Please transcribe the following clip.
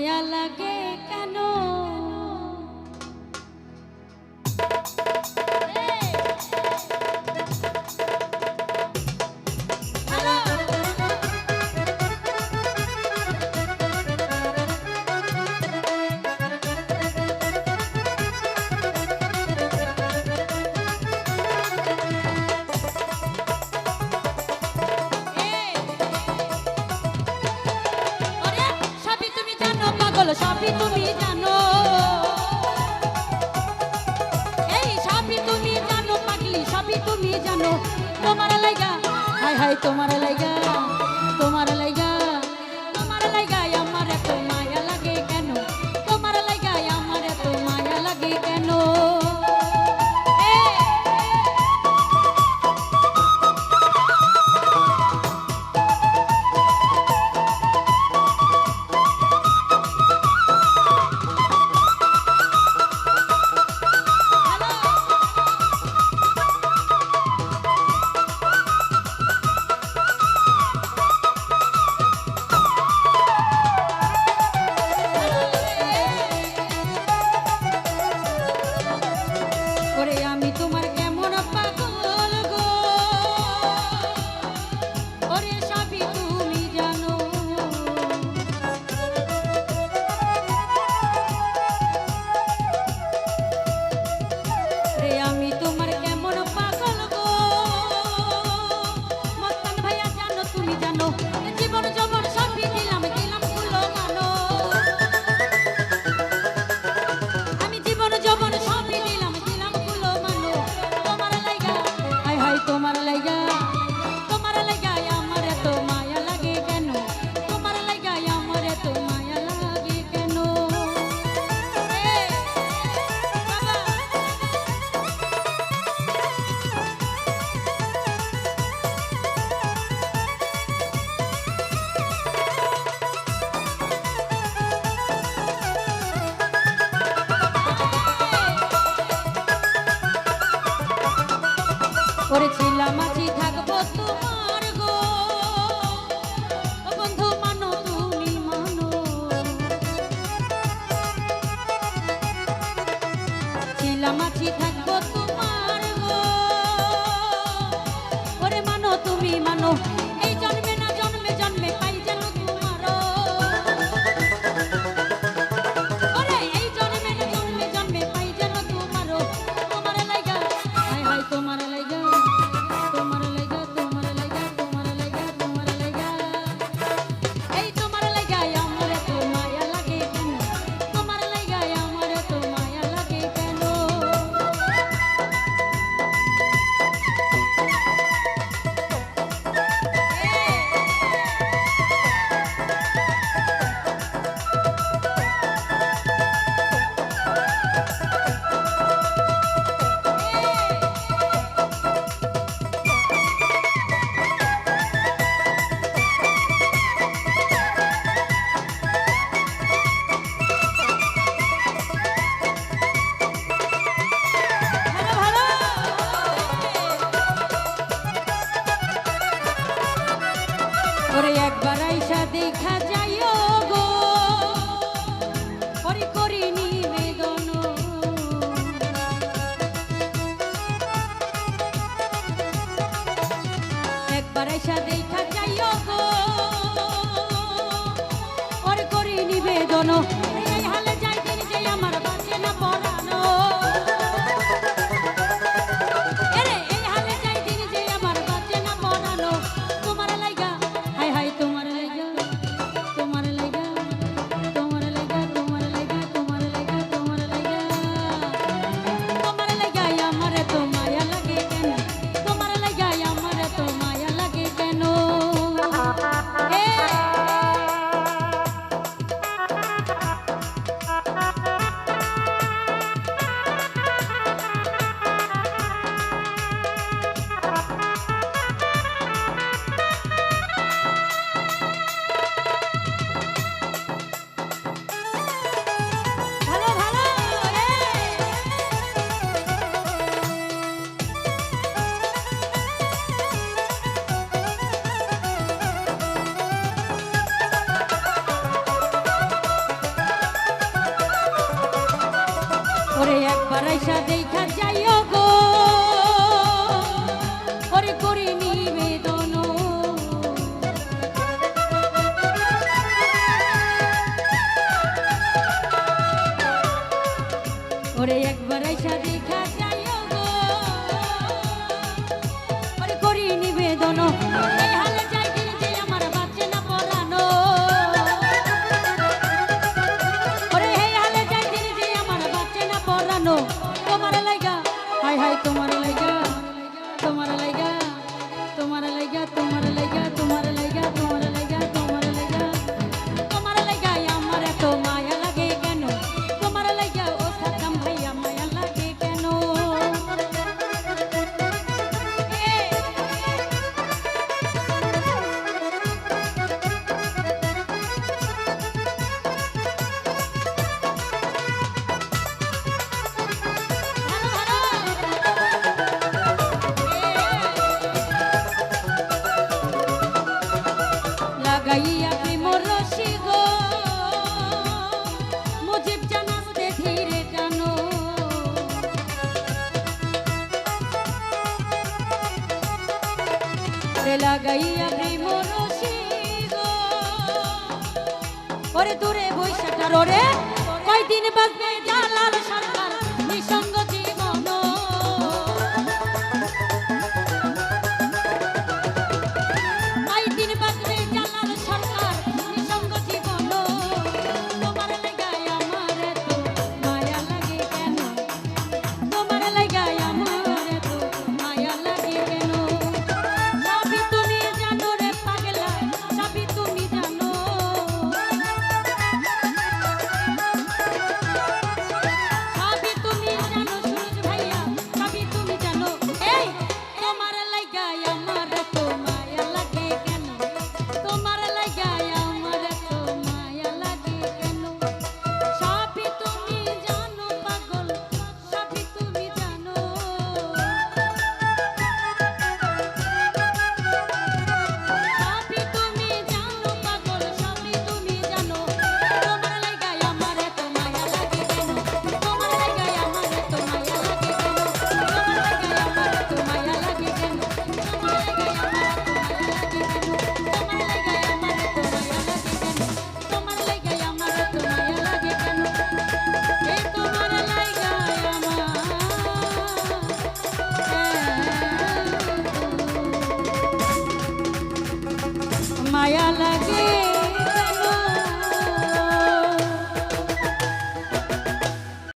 মায়া লাগে তুমি জানো। এই সবই তুমি জানো, পাগলি সবই তুমি জানো। তোমার লাইগা, হাই হাই, তোমার লাইগা। बोलैया। know. ওরে একবার আইসা দেখা যাইও গো। ওরে করি নিবেদন। একবার আইসা দেখা যাইও গো। ওরে করি নিবেদন। হারাইসা দেখা যাইও গো। ওরে করি নিবেদন। ওরে একবার আইসা দেখা ঘরে লাগাইয়া প্রেম রসি ওরে দূরে বৈশাখ রে কয়দিন বাজবে জালাল সরকার নিঃসঙ্গ